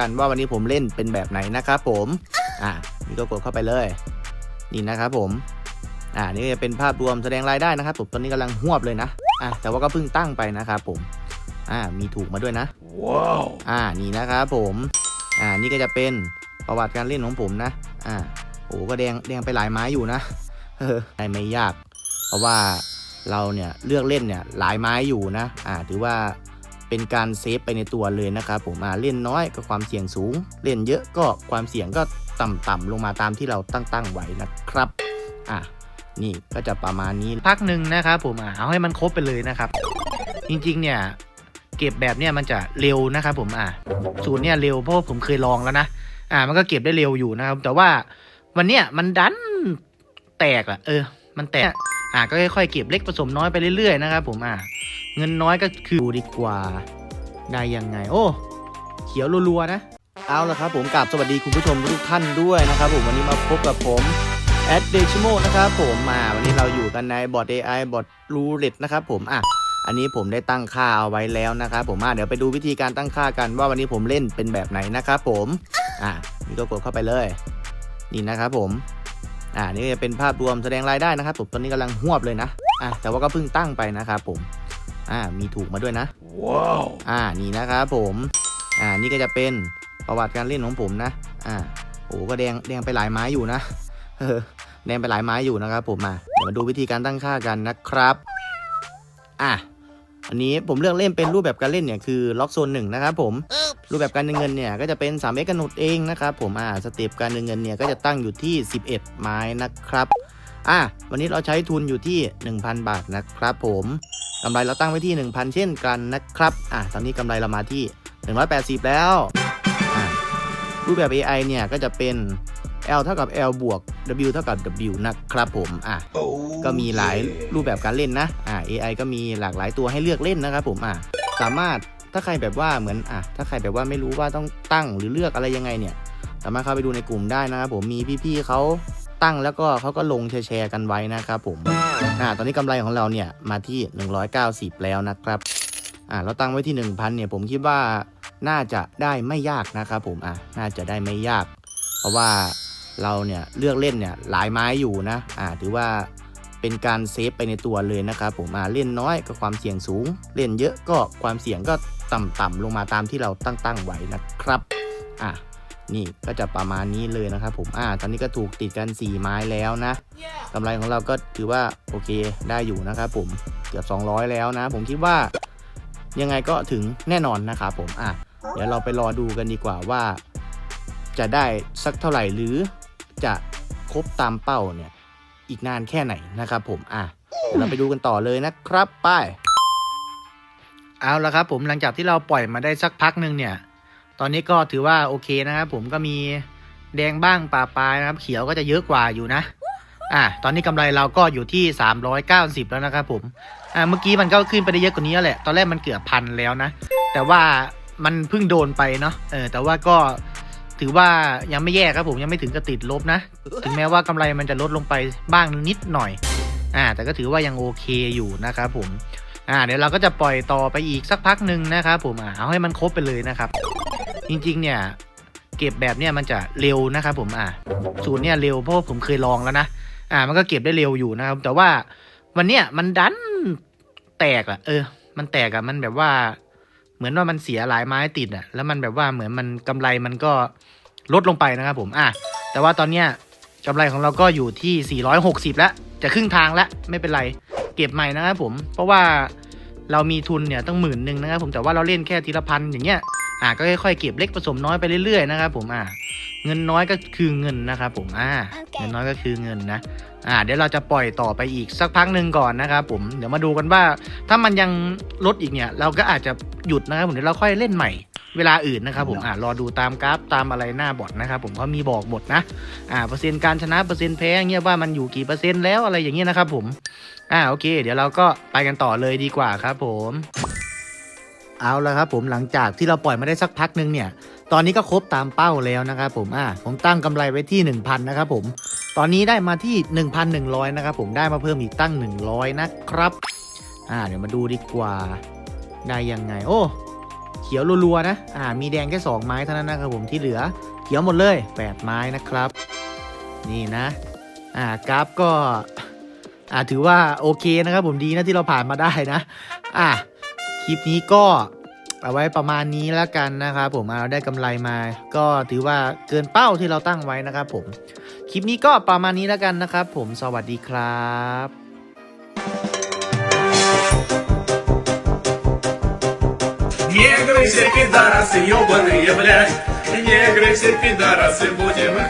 กันว่าวันนี้ผมเล่นเป็นแบบไหนนะครับผม อ่านี่ก็กดเข้าไปเลย นี่นะครับผม อ่า นี่ก็จะเป็นภาพรวมแสดงรายได้นะครับผม ตอนนี้กำลังหวบเลยนะ อ่าแต่ว่าก็เพิ่งตั้งไปนะครับผม อ่า มีถูกมาด้วยนะ ว้าว อ่า นี่นะครับผม อ่า นี่ก็จะเป็นประวัติการเล่นของผมนะ อ่า โอ้ก็แดงแดงไปหลายไม้อยู่นะเออได้ไม่ยาก เพราะว่าเราเนี่ยเลือกเล่นเนี่ยหลายไม้อยู่นะ อ่า ถือว่า เป็นการเซฟไปในตัวเลยนะครับผมอ่าเล่นน้อยก็ความเสี่ยงสูง เล่นเยอะก็ความเสี่ยงก็ต่ำๆลงมาตามที่เราตั้งตั้งๆไว้นะครับอ่านี่ก็จะประมาณนี้พักหนึ่งนะครับผมอ่าเอาให้มันครบไปเลยนะครับ จริงๆเนี่ยเก็บแบบเนี่ยมันจะเร็วนะครับผมอ่าสูตรเนี่ยเร็วเพราะผมเคยลองแล้วนะอ่ามันก็เก็บได้เร็วอยู่นะครับ แต่ว่าวันเนี้ยมันดันแตกอะเออ มันแตกอ่าก็ค่อยๆเก็บเล็กผสมน้อยไปเรื่อยๆนะครับผมอ่า เงินน้อยก็คือดูดีกว่า ได้ยังไง โอ้ เขียวรัวๆนะ เอาละครับผมกราบสวัสดีคุณผู้ชมทุกท่านด้วยนะครับผมวันนี้มาพบกับผมแอดเดชิโมนะครับผมมาวันนี้เราอยู่กันในบอท AI บอทรูเล็ตนะครับผมอะอันนี้ผมได้ตั้งค่าเอาไว้แล้วนะครับผมอะเดี๋ยวไปดูวิธีการตั้งค่ากันว่าวันนี้ผมเล่นเป็นแบบไหนนะครับผมอะนี่ก็กดเข้าไปเลย นี่นะครับผมอ่านี่จะเป็นภาพรวมแสดงรายได้นะครับผมตอนนี้กำลังหวบเลยนะอะแต่ว่าก็เพิ่งตั้งไปนะครับผม อ่ามีถูกมาด้วยนะว้าวอ่านี่นะครับผมอ่านี่ก็จะเป็นประวัติการเล่นของผมนะอ่าโอ้ก็แดงแดงไปหลายไม้อยู่นะเออแดงไปหลายไม้อยู่นะครับผมมาเดี๋ยวมาดูวิธีการตั้งค่ากันนะครับอะอันนี้ผมเลือกเล่นเป็นรูปแบบการเล่นเนี่ยคือล็อกโซนหนึ่งนะครับผมรูปแบบการเงินเงินเนี่ยก็จะเป็น3ามเอ็กกำหนดเองนะครับผมอ่าสเต็ปการเงินเงินเนี่ยก็จะตั้งอยู่ที่ 11 ไม้นะครับอะวันนี้เราใช้ทุนอยู่ที่ 1,000 บาทนะครับผม กำไรเราตั้งไว้ที่ 1,000 เช่นกันนะครับอะตอนนี้กำไรเรามาที่ 180 แล้วอะรูปแบบ AI เนี่ยก็จะเป็น L เท่ากับ L บวก W เท่ากับ W นะครับผมอะโอ้ก็มีหลายรูปแบบการเล่นนะอ่า AI ก็มีหลากหลายตัวให้เลือกเล่นนะครับผมอ่าสามารถถ้าใครแบบว่าเหมือนอะถ้าใครแบบว่าไม่รู้ว่าต้องตั้งหรือเลือกอะไรยังไงเนี่ย สามารถเข้าไปดูในกลุ่มได้นะครับผมมีพี่ๆเขา ตั้งแล้วก็เขาก็ลงแชร์กันไว้นะครับผมอ่าตอนนี้กำไรของเราเนี่ยมาที่ 190 แล้วนะครับอ่าเราตั้งไว้ที่ 1,000เนี่ยผมคิดว่าน่าจะได้ไม่ยากนะครับผมอ่าน่าจะได้ไม่ยาก เพราะว่าเราเนี่ยเลือกเล่นเนี่ยหลายไม้อยู่นะอ่าถือว่าเป็นการเซฟไปในตัวเลยนะครับผมอ่าเล่นน้อยก็ความเสี่ยงสูง เล่นเยอะก็ความเสี่ยงก็ต่ำๆลงมาตามที่เราตั้งตั้งๆไว้นะครับอะ นี่ก็จะประมาณนี้เลยนะครับผมอ่าตอนนี้ก็ถูกติดกัน 4 ไม้แล้วนะกำไรของเราก็ถือว่าโอเคได้อยู่นะครับผมเกือบ 200 แล้วนะ ผมคิดว่ายังไงก็ถึงแน่นอนนะครับผมอะเดี๋ยวเราไปรอดูกันดีกว่าว่า จะได้สักเท่าไหร่หรือจะครบตามเป้าเนี่ย อีกนานแค่ไหนนะครับผมอะเดี๋ยวเราไปดูกันต่อเลยนะครับ ไป เอาละครับผมหลังจากที่เราปล่อยมาได้สักพักหนึ่งเนี่ย ตอนนี้ก็ถือว่าโอเคนะครับผมก็มีแดงบ้างปลาปลายนะครับ เขียวก็จะเยอะกว่าอยู่นะ อะตอนนี้กำไรเราก็อยู่ที่ 390 แล้วนะครับผมอ่าเมื่อกี้มันก็ขึ้นไปได้เยอะกว่านี้แหละ ตอนแรกมันเกือบพันแล้วนะ แต่ว่ามันเพิ่งโดนไปเนาะเออแต่ว่าก็ถือว่ายังไม่แย่ครับผมยังไม่ถึงกับติดลบนะ ถึงแม้ว่ากำไรมันจะลดลงไปบ้างนิดหน่อย อ่า แต่ก็ถือว่ายังโอเคอยู่นะครับผมอ่าเดี๋ยวเราก็จะปล่อยต่อไปอีกสักพักหนึ่งนะครับผมอ่าเอาให้มันครบไปเลยนะครับ จริงๆ เนี่ย เก็บแบบเนี่ยมันจะเร็วนะครับผมอ่าสูตรเนี่ยเร็วเพราะว่าผมเคยลองแล้วนะอ่า มันก็เก็บได้เร็วอยู่นะครับ แต่ว่าวันเนี้ยมันดันแตกอะเออ มันแตกอะมันแบบว่า เหมือนว่ามันเสียหลายไม้ติดอะแล้วมันแบบว่าเหมือนมันกำไรมันก็ลดลงไปนะครับผมอะแต่ว่าตอนเนี้ยกำไรของเราก็อยู่ที่ 460 แล้ว จะครึ่งทางแล้วไม่เป็นไรเก็บใหม่นะครับผม เพราะว่าเรามีทุนเนี่ยตั้งหมื่นหนึ่งนะครับผมแต่ว่าเราเล่นแค่ทีละพันอย่างเงี้ย อะก็ค่อยๆเก็บเล็กผสมน้อยไปเรื่อยๆนะครับผมอะเงินน้อยก็คือเงินนะครับผมอ่าเงินน้อยก็คือเงินนะอ่าเดี๋ยวเราจะปล่อยต่อไปอีกสักพักหนึ่งก่อนนะครับผมเดี๋ยวมาดูกันว่า ถ้ามันยังลดอีกเนี่ย เราก็อาจจะหยุดนะครับผมเดี๋ยวเราค่อยเล่นใหม่เวลาอื่นนะครับผมอ่ารอดูตามกราฟตามอะไรหน้าบอทนะครับผมเขามีบอกหมดนะอ่าเปอร์เซ็นต์การชนะเปอร์เซ็นต์แพ้เงี้ยว่ามันอยู่กี่เปอร์เซ็นต์แล้วอะไรอย่างเงี้ยนะครับผมอ่าโอเค เดี๋ยวเราก็ไปกันต่อเลยดีกว่าครับผม เอาละครับผมหลังจากที่เราปล่อยมาได้สักพักหนึ่งเนี่ย ตอนนี้ก็ครบตามเป้าแล้วนะครับผมอ่าผมตั้งกำไรไว้ที่ 1,000 นะครับผม ตอนนี้ได้มาที่ 1,100 นะครับผมได้มาเพิ่มอีกตั้ง 100 นะครับอ่าเดี๋ยวมาดูดีกว่าได้ยังไง โอ้ เขียวรัวๆนะอ่ามีแดงแค่ 2 ไม้เท่านั้นนะครับผมที่เหลือเขียวหมดเลย 8 ไม้นะครับ นี่นะอ่ากราฟก็อ่าถือว่าโอเคนะครับผมดีนะที่เราผ่านมาได้นะ อะค ลิปนี้ก็เอาไว้ประมาณนี้แล้วกันนะครับผมเอาได้กำไรมา ก็ถือว่าเกินเป้าที่เราตั้งไว้นะครับผม คลิปนี้ก็ประมาณนี้แล้วกันนะครับผมสวัสดีครับ Негры все пидорасы, ебаные, блядь Негры все пидорасы, будем их